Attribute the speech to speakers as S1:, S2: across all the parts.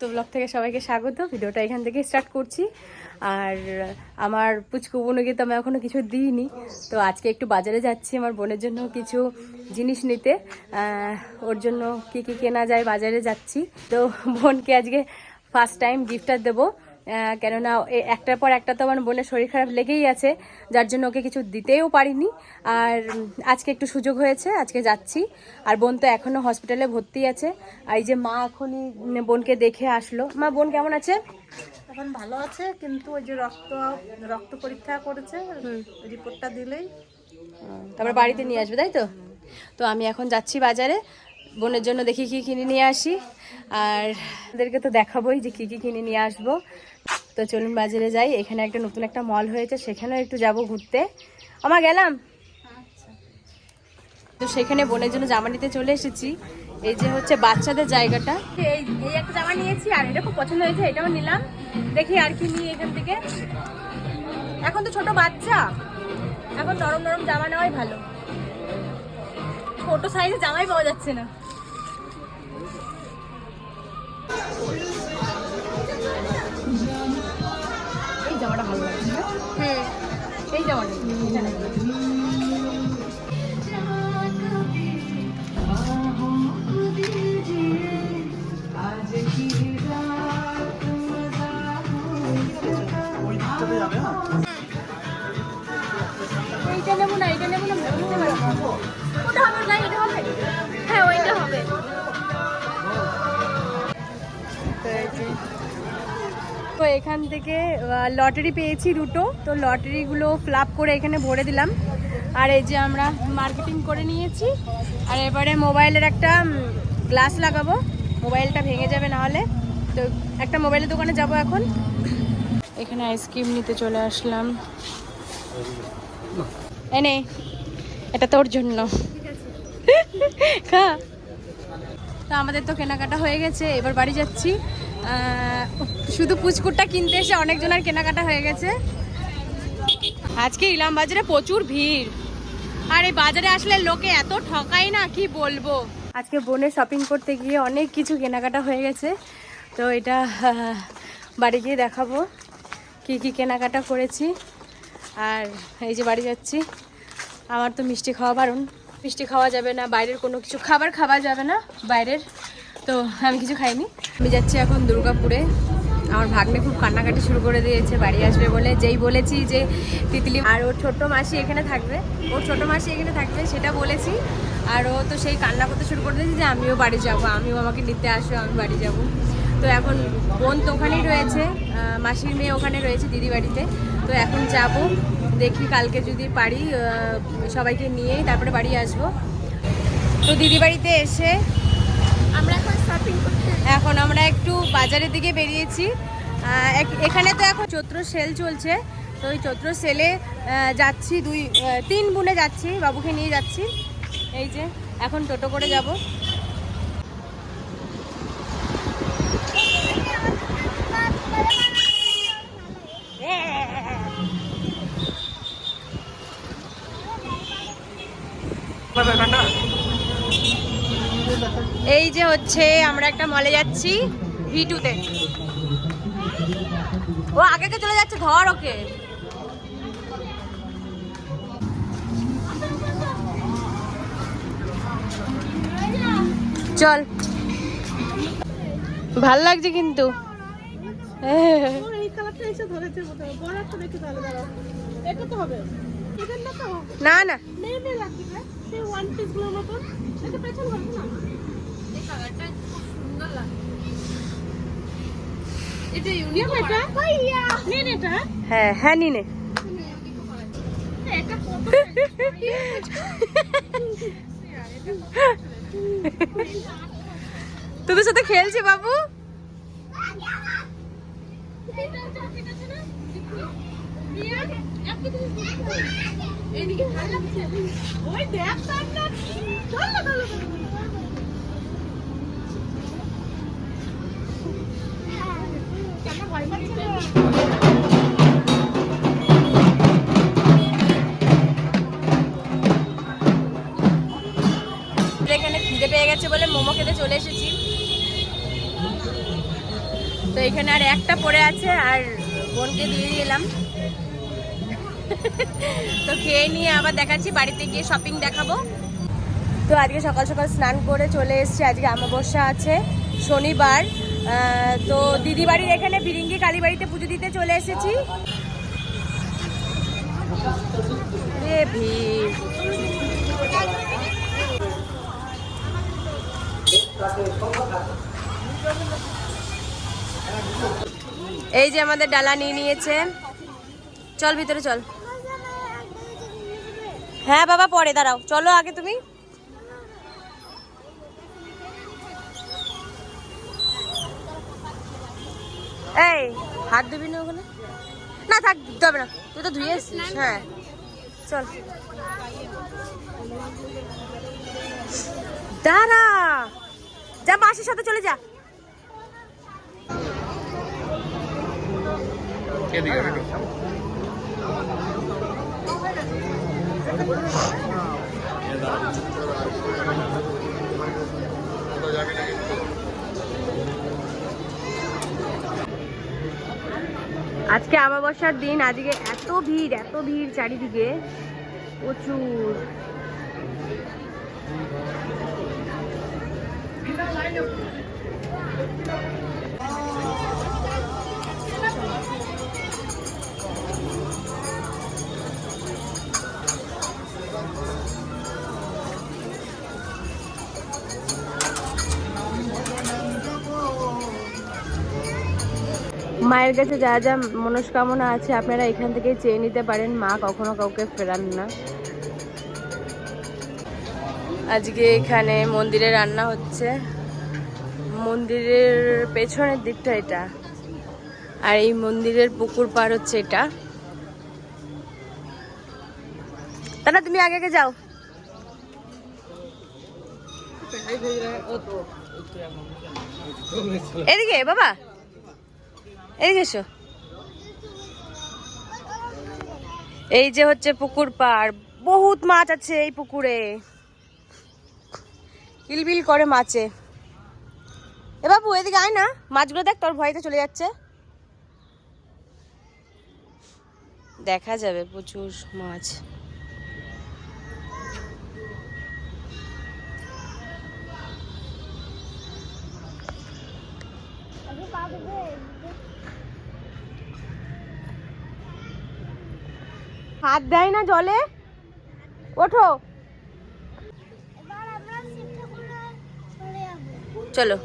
S1: তো ব্লগ থেকে সবাইকে স্বাগত। ভিডিওটা এখান থেকে স্টার্ট করছি। আর আমার পুচকু বোনকে তো আমি এখনও কিছু দিইনি। তো আজকে একটু বাজারে যাচ্ছি আমার বোনের জন্য কিছু জিনিস নিতে। ওর জন্য কি কি কেনা যায় বাজারে যাচ্ছি। তো বোনকে আজকে ফার্স্ট টাইম গিফটটা দেবো। কেননা একটার পর একটা তো আমার বোনের শরীর খারাপ লেগেই আছে যার জন্য ওকে কিছু দিতেও পারিনি। আর আজকে একটু সুযোগ হয়েছে আজকে যাচ্ছি। আর বোন তো এখনও হসপিটালে ভর্তি আছে। আর এই যে মা এখনই বোনকে দেখে আসলো। মা বোন কেমন আছে?
S2: এখন ভালো আছে কিন্তু ওই যে রক্ত রক্ত পরীক্ষা করেছে রিপোর্টটা দিলেই।
S1: তারপর বাড়িতে নিয়ে আসবে তাই তো? তো আমি এখন যাচ্ছি বাজারে বোনের জন্য দেখি কি কিনে নিয়ে আসি। আর ওদেরকে তো দেখাবোই যে কী কী কিনে নিয়ে আসব। তো চলুন বাজারে যাই। এখানে একটা নতুন একটা মল হয়েছে সেখানেও একটু যাব ঘুরতে। আমার গেলাম? তো সেখানে বোনের জন্য জামা নিতে চলে এসেছি। এই যে হচ্ছে বাচ্চাদের জায়গাটা। এই এই একটা জামা নিয়েছি আর এটা খুব পছন্দ হয়েছে এটাও নিলাম। দেখি আর কি নিই এখান থেকে। এখন তো ছোট বাচ্চা। এখন নরম নরম জামা নেওয়াই ভালো। ছোট সাইজে জামাই পাওয়া যাচ্ছে না। এই জামাটা থেকে লটারি পেয়েছি দুটো। তো লটারিগুলো ফ্লাপ করে এখানে ভরে দিলাম। আর এই যে আমরা মার্কেটিং করে নিয়েছি। আর এবারে মোবাইলের একটা গ্লাস লাগাবো। মোবাইলটা ভেঙে যাবে না হলে। তো একটা মোবাইলের দোকানে যাব এখন। এখানে আইসক্রিম নিতে চলে আসলাম। এনে এটা তোর জন্য। তো আমাদের তো কেনাকাটা হয়ে গেছে, এবার বাড়ি যাচ্ছি। শুধু পুচকুটটা কিনতে এসে অনেকজনের কেনাকাটা হয়ে গেছে। আজকে ইলাম বাজারে প্রচুর ভিড়। আর এই বাজারে আসলে লোকে এত ঠকাই না, কি বলব? আজকে বোনের শপিং করতে গিয়ে অনেক কিছু কেনাকাটা হয়ে গেছে। তো এটা বাড়ি গিয়ে দেখাবো কি কি কেনাকাটা করেছি। আর এই যে বাড়ি যাচ্ছি, আমার তো মিষ্টি খাওয়া বারণ। মিষ্টি খাওয়া যাবে না, বাইরের কোনো কিছু খাবার খাওয়া যাবে না, বাইরের। তো আমি কিছু খাইনি। আমি যাচ্ছি এখন দুর্গাপুরে। আমার ভাগ্নে খুব কান্নাকাটি শুরু করে দিয়েছে, বাড়ি আসবে বলে। যেই বলেছি যে তিতলি আর ওর ছোট্ট মাসি এখানে থাকবে। ওর ছোট মাসি এখানে থাকবে, সেটা বলেছি। আর ও তো সেই কান্না করতে শুরু করে দিয়েছে যে আমিও বাড়ি যাব, আমিও আমাকে নিতে আসো, আমি বাড়ি যাব। তো এখন বোন তো ওখানেই রয়েছে মাসির মেয়ে ওখানে রয়েছে দিদি বাড়িতে। তো এখন যাব, দেখি কালকে যদি পারি সবাইকে নিয়েই তারপরে বাড়ি আসব। তো দিদি বাড়িতে এসে
S2: আমরা এখন
S1: এখন আমরা একটু বাজারের দিকে বেরিয়েছি। এখানে তো এখন চৈত্র সেল চলছে। তো ওই চৈত্র সেলে যাচ্ছি দুই তিন বোনে যাচ্ছি, বাবুকে নিয়ে যাচ্ছি। এই যে, এখন টোটো করে যাব এই যে হচ্ছে আমরা একটা মলে যাচ্ছি ভি টুতে ও আগে কে চলে যাচ্ছে? ধর ওকে। চল। ভালো লাগছে কিন্তু।
S2: না
S1: না?
S2: কালারটা খুব সুন্দর লাগে এটা ইউনিক এটা? ভাইয়া। নেন এটা।
S1: হ্যাঁ হ্যাঁ নিনে
S2: এটা কত
S1: তোদের সাথে খেলছে বাবু?
S2: এদিকে ভালো লাগছে ওই দেখ তার না চল না চল
S1: এখানে পেয়ে গেছে বলে মোমো খেতে চলে এসেছি। তো এখানে আর একটা পড়ে আছে আর বোনকে দিয়ে দিলাম। তো খেয়ে নিয়ে আবার দেখাচ্ছি, বাড়িতে গিয়ে শপিং দেখাবো। তো আজকে সকাল সকাল স্নান করে চলে এসেছি, আজকে আমাবস্যা আছে, শনিবার। তো দিদি বাড়ির এখানে বিরিঙ্গি কালী বাড়িতে পুজো দিতে চলে এসেছি। এই যে আমাদের ডালা নিয়ে নিয়েছে। চল ভিতরে চল। হ্যাঁ বাবা, পরে দাঁড়াও। চলো আগে তুমি। এই হাত ধুবি না ওখানে? না থাক ধুতে হবে না। তুই তো ধুয়ে এসছিস হ্যাঁ। চল। দাঁড়া। যা মাসির সাথে চলে যা। আজকে আমাবস্যার দিন আজকে এত ভিড় এত ভিড় চারিদিকে। প্রচুর। মায়ের কাছে যা যা মনস্কামনা আছে, আপনারা এখান থেকে চেয়ে নিতে পারেন। মা কখনো কাউকে ফেরান না। আজকে এখানে মন্দিরে রান্না হচ্ছে। মন্দিরের পেছনের দিকটা এটা। আর এই মন্দিরের পুকুর পার হচ্ছে এটা। তাহলে তুমি আগে আগে যাও। এদিকে, বাবা। এসো। এই যে হচ্ছে পুকুর পাড়। বহুত মাছ আছে এই পুকুরে। কিলবিল করে মাছে। এ বাবু, এদিকে আয় না। মাছগুলো দেখ, তোর ভয়তে চলে যাচ্ছে। দেখা যাবে প্রচুর মাছ। হাত দেয় না জলে? ওঠো। চলো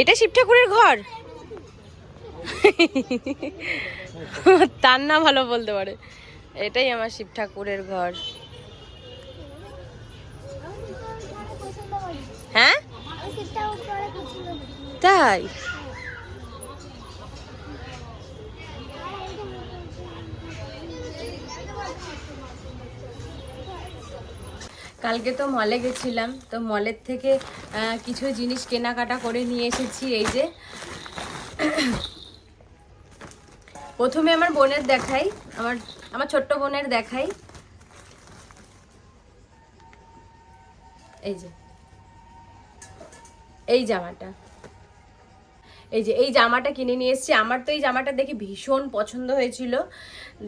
S1: এটা শিব ঠাকুরের ঘর? তার না ভালো বলতে পারে। এটাই আমার শিব ঠাকুরের ঘর হ্যাঁ তাই? কালকে তো মলে গেছিলাম, তো মলের থেকে কিছু জিনিস কেনাকাটা করে নিয়ে এসেছি, এই যে। প্রথমে আমার বোনের দেখাই, আমার আমার ছোট্ট বোনের দেখাই। এই যে। এই জামাটা। এই যে, এই জামাটা কিনে নিয়ে এসেছি। আমার তো এই জামাটা দেখে ভীষণ পছন্দ হয়েছিল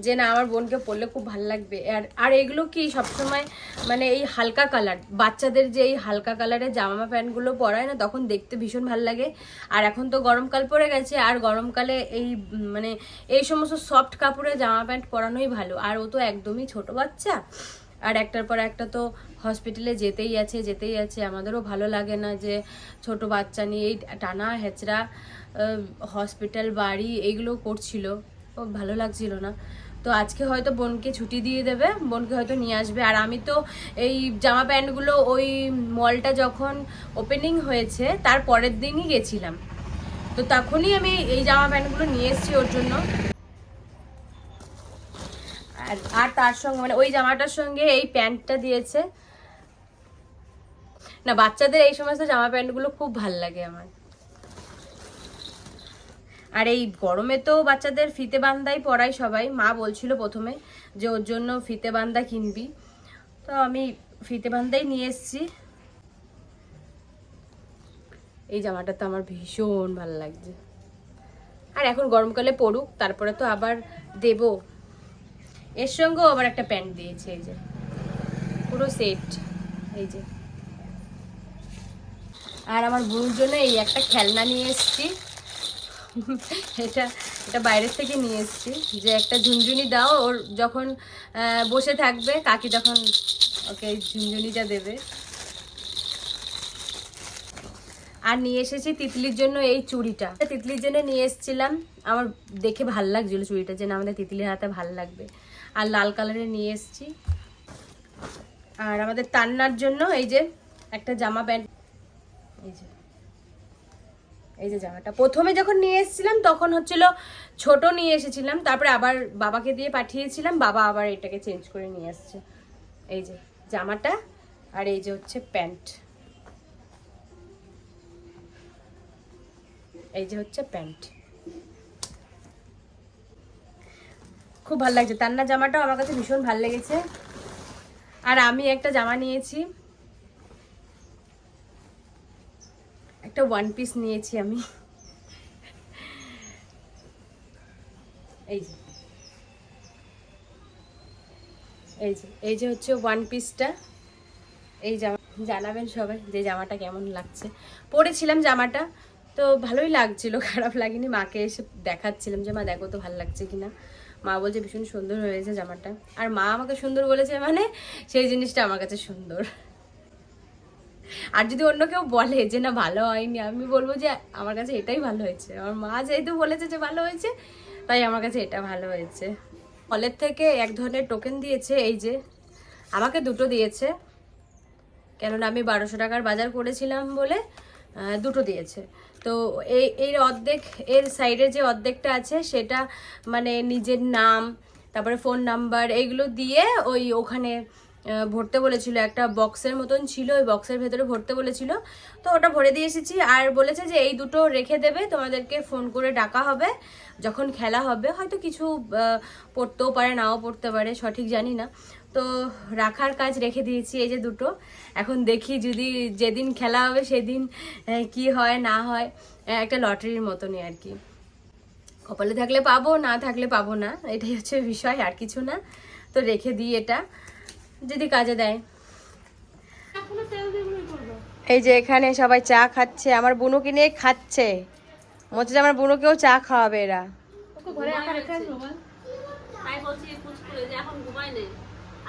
S1: যে, না, আমার বোনকে পরলে খুব ভালো লাগবে। আর আর এগুলো কি সবসময় মানে এই হালকা কালার, বাচ্চাদের যে এই হালকা কালারের জামা প্যান্টগুলো পরায় না, তখন দেখতে ভীষণ ভালো লাগে। আর এখন তো গরমকাল পড়ে গেছে, আর গরমকালে এই মানে এই সমস্ত সফট কাপড়ের জামা প্যান্ট পরানোই ভালো। আর ও তো একদমই ছোট বাচ্চা। আর একটার পর একটা তো হসপিটালে যেতেই আছে যেতেই আছে। আমাদেরও ভালো লাগে না যে ছোট বাচ্চা নিয়ে এই টানা হেচড়া হসপিটাল বাড়ি এইগুলো করছিল। ও, ভালো লাগছিল না। তো আজকে হয়তো বোনকে ছুটি দিয়ে দেবে, বোনকে হয়তো নিয়ে আসবে। আর আমি তো এই জামা প্যান্টগুলো ওই মলটা যখন ওপেনিং হয়েছে, তার পরের দিনই গেছিলাম। তো তখনই আমি এই জামা প্যান্টগুলো নিয়ে এসেছি ওর জন্য। আর তার সঙ্গে মানে ওই জামাটার সঙ্গে এই প্যান্টটা দিয়েছে। না, বাচ্চাদের এই সমস্ত জামা প্যান্টগুলো খুব ভালো লাগে আমার। আর এই গরমে তো বাচ্চাদের ফিতে বান্দাই পরাই সবাই। মা বলছিল প্রথমে যে, ওর জন্য ফিতে বান্দা কিনবি। তো আমি ফিতে বান্ধাই নিয়ে এসেছি। এই জামাটা তো আমার ভীষণ ভালো লাগছে। আর এখন গরমকালে পড়ুক তারপরে তো আবার দেব। এর সঙ্গেও আবার একটা প্যান্ট দিয়েছে, এই যে। পুরো সেট এই যে। আর আমার বোনের জন্য এই একটা খেলনা নিয়ে এসেছি। এটা এটা বাইরের থেকে নিয়ে এসেছি। যে একটা ঝুনঝুনি দাও, ওর যখন বসে থাকবে, কাকি তখন ওকে ঝুনঝুনিটা দেবে। আর নিয়ে এসেছি তিতলির জন্য এই চুড়িটা। তিতলির জন্য নিয়ে এসেছিলাম। আমার দেখে ভালো লাগছিল চুড়িটা, যে না আমাদের তিতলির হাতে ভালো লাগবে। আর লাল কালারের নিয়ে এসেছি। আর আমাদের তান্নার জন্য এই যে একটা জামা প্যান্ট। এই যে এই যে জামাটা। প্রথমে যখন নিয়ে এসেছিলাম, তখন হচ্ছিল ছোট নিয়ে এসেছিলাম, তারপরে আবার বাবাকে দিয়ে পাঠিয়েছিলাম, বাবা আবার এটাকে চেঞ্জ করে নিয়ে আসছে এই যে জামাটা, আর এই যে হচ্ছে প্যান্ট। এই যে হচ্ছে প্যান্ট। খুব ভালো লাগছে। তান্না জামাটাও আমার কাছে ভীষণ ভালো লেগেছে। আর আমি একটা জামা নিয়েছি। একটা ওয়ান পিস নিয়েছি আমি। এই যে। এই যে এই যে হচ্ছে ওয়ান পিসটা এই জামা, জানাবেন সবাই যে জামাটা কেমন লাগছে। পরেছিলাম জামাটা, তো ভালোই লাগছিল, খারাপ লাগেনি। মাকে এসে দেখাচ্ছিলাম যে, মা, দেখো তো ভালো লাগছে কিনা। মা বলছে, ভীষণ সুন্দর হয়েছে জামাটা। আর মা আমাকে সুন্দর বলেছে মানে সেই জিনিসটা আমার কাছে সুন্দর। আর যদি অন্য কেউ বলে যে, না, ভালো হয়নি, আমি বলব যে, আমার কাছে এটাই ভালো হয়েছে। আমার মা যেহেতু বলেছে যে, ভালো হয়েছে, তাই আমার কাছে এটা ভালো হয়েছে। কলের থেকে এক ধরনের টোকেন দিয়েছে, এই যে, আমাকে দুটো দিয়েছে। কেননা আমি বারোশো টাকার বাজার করেছিলাম বলে দুটো দিয়েছে। তো এই এর অর্ধেক, এর সাইডে যে অর্ধেকটা আছে, সেটা মানে নিজের নাম, তারপরে ফোন নাম্বার এইগুলো দিয়ে ওই ওখানে ভরতে বলেছিল। একটা বক্সের মতন ছিল, ওই বক্সের ভেতরে ভরতে বলেছিল। তো ওটা ভরে দিয়ে এসেছি। আর বলেছে যে এই দুটো রেখে দেবে, তোমাদেরকে ফোন করে ডাকা হবে। যখন খেলা হবে, হয়তো কিছু পড়তেও পারে, নাও পড়তে পারে, সঠিক জানি না। তো রাখার কাজ রেখে দিয়েছি এই যে দুটো। এখন দেখি যদি যেদিন খেলা হবে সেদিন কি হয় না হয় একটা লটারির মতনই আর কি। কপালে থাকলে পাবো না থাকলে পাবো না এটাই হচ্ছে বিষয় আর কিছু না। তো রেখে দিই এটা যদি কাজে দেয়।
S2: এখনও তেল দিয়ে গুঁড়ো করব
S1: এই যে এখানে সবাই চা খাচ্ছে আমার বুনুকে নিয়ে খাচ্ছে? মনে হচ্ছে যে আমার বুনুকেও চা খাওয়াবে এরা।
S2: ঘরে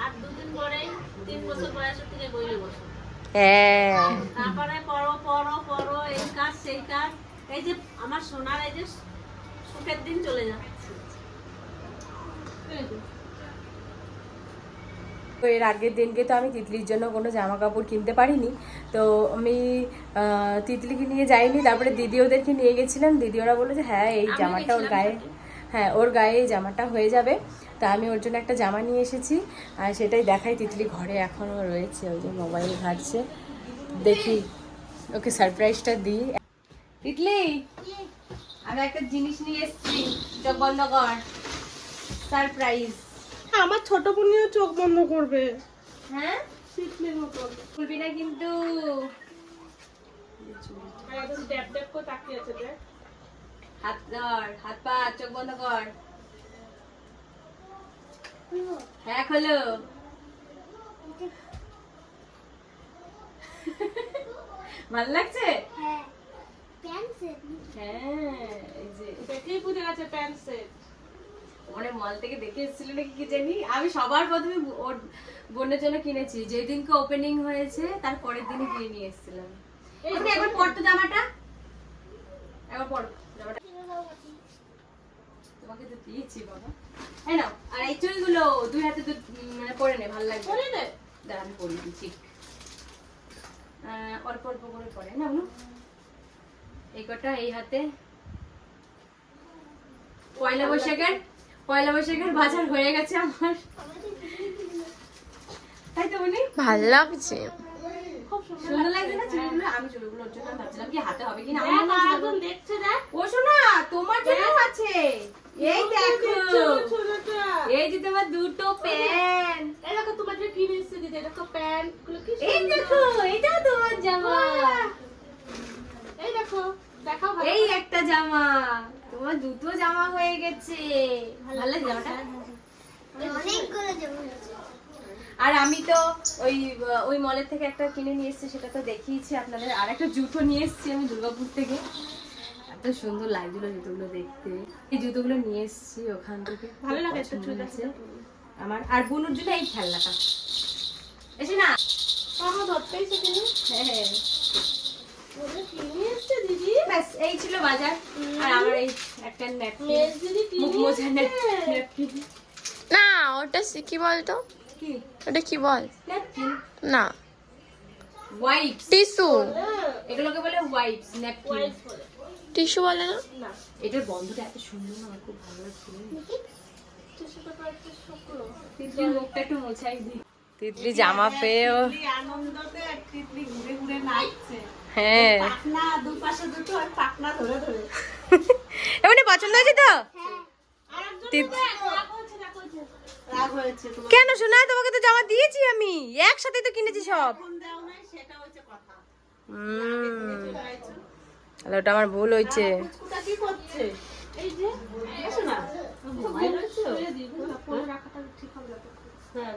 S3: আর দুদিন পরেই তিন বছর বয়সের থেকে বইলে বসো
S1: হ্যাঁ।
S3: তারপরে পড়ো পড়ো পড়ো এই কাজ সেই কাজ। এই যে আমার সোনার এই যে সুখের দিন চলে যাচ্ছে।
S1: তো এর আগের দিনকে তো আমি তিতলির জন্য কোনো জামা কাপড় কিনতে পারিনি। তো আমি তিতলিকে নিয়ে যাইনি তারপরে দিদি ওদেরকে নিয়ে গেছিলাম। দিদি ওরা বলল যে হ্যাঁ এই জামাটা ওর গায়ে হ্যাঁ ওর গায়ে এই জামাটা হয়ে যাবে। তা আমি ওর জন্য একটা জামা নিয়ে এসেছি আর সেটাই দেখাই তিতলি ঘরে এখনও রয়েছে ওই যে মোবাইল ঘাটছে। দেখি ওকে সারপ্রাইজটা দিই। তিতলি আমি একটা জিনিস নিয়ে এসেছি চোখ বন্ধ কর। সারপ্রাইজ
S2: আমার ছোট বোনিও চোখ বন্ধ করবে।
S1: হ্যাঁ?
S2: সিটলির মতো।
S1: খুলবি না কিন্তু।
S2: দেখ।
S1: হাত ধর হাত পা চোখ বন্ধ কর। হ্যাঁ খোলো। ভালো লাগছে? হ্যাঁ এই যে
S2: দেখেই বুঝে গেছে প্যান্ট সেট?
S1: মানে মল থেকে দেখে এসেছিল নাকি কি জানি? আমি সবার প্রথমে ওর বোনের জন্য কিনেছি। যেদিনকে ওপেনিং হয়েছে তার পরের দিনই কিনে নিয়ে এসেছিলাম। একবার পরতো জামাটা? একবার পর। তোমাকে তো দিয়েছি বাবা। এই নাও আর এই চুলগুলো দুই হাতে দু- মানে পরে নে ভালো লাগবে।
S2: করে দে
S1: দাঁড়া আমি আহ, অল্প অল্প করে পরে। না অনু? এই কটা এই হাতে। পয়লা বৈশাখের পয়লা বৈশাখের বাজার হয়ে গেছে আমার। তাই তো উনি
S4: ভালো লাগছে।
S2: সুন্দর
S1: সুন্দর লাগছে না চুলগুলো? আমি জন্য ভাবছিলাম কি হাতে হবে আমার
S2: দেখছে দেখ।
S1: ও শোনা তোমার জন্য আছে। এই দেখো
S2: ছোটটা
S1: এই যে তোমার দুটো প্যান্ট।
S2: এই দেখো তোমার যে কিনে এসেছে দিদি এটা প্যান্টগুলো কি
S1: এই দেখো এটা তোমার জামা।
S2: এই দেখো দেখাও ভালো
S1: এই একটা জামা। তোমার দুটো জামা হয়ে গেছে। ভালো লাগে জামাটা?
S4: অনেকগুলো জমা হয়েছে।
S1: আর আমি তো ওই ওই মলের থেকে একটা কিনে নিয়ে এসেছি সেটা তো দেখিয়েছি আপনাদের। আর একটা জুতো নিয়ে এসেছি আমি দুর্গাপুর থেকে। এত সুন্দর লাগছিল জুতোগুলো দেখতে। এই জুতোগুলো নিয়ে এসেছি ওখান থেকে।
S2: ভালো লাগে তো চুড়িদার
S1: হয়েছে। আমার আর বুনুর জন্য এই খেলনাটা। এসে না।
S2: আমার ধরতেই শিখিনি।
S1: হ্যাঁ হ্যাঁ।
S2: দিদি?
S1: ব্যাস এই ছিল বাজার। আর আমার এই একটা ন্যাপকিন
S2: মেজ দিদি
S1: মুখ
S2: কিনে
S1: মোছা
S2: এসছে।
S1: ন্যাপকিন
S4: না ওটা সে- কি বলতো?
S1: কি?
S4: ওটা কি বল?
S1: ন্যাপকিন
S4: না।
S1: Wipes
S4: tissue.
S2: হ্যাঁ,
S1: এগুলোকে বলে ওয়াইপস ন্যাপকিন।
S4: টিস্যু বলে না?
S2: না
S1: এটার গন্ধটা এত সুন্দর না আমার খুব ভালো লাগছে। তিতলি জামা পেয়েও
S3: আনন্দতে তিতলি ঘুরে ঘুরে নাচছে।
S1: হ্যাঁ।
S3: পাখনা দুপাশে দুটো আর পাখনা ধরে ধরে।
S1: এমনি পছন্দ হয়েছে তো? তিত-
S3: রাগ হয়েছে তোমার।
S1: কেন শোনা তোমাকে তো জামা দিয়েছি আমি। একসাথে তো কিনেছি সব।
S3: ফোন দেও নাই সেটা হচ্ছে কথা।
S1: তাহলে ওটা আমার ভুল হয়েছে।
S2: তো।
S3: হ্যাঁ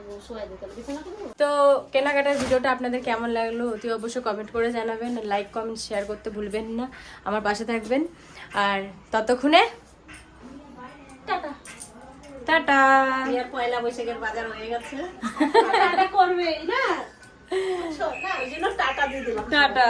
S1: তো কেনাকাটার ভিডিওটা আপনাদের কেমন লাগল অতি অবশ্যই কমেন্ট করে জানাবেন। লাইক কমেন্ট শেয়ার করতে ভুলবেন না। আমার পাশে থাকবেন। আর ততক্ষণে টাটা। টাটা।
S3: পয়লা বৈশাখের বাজার হয়ে গেছে।
S2: করবে না?
S3: দিলাম।
S1: টাটা।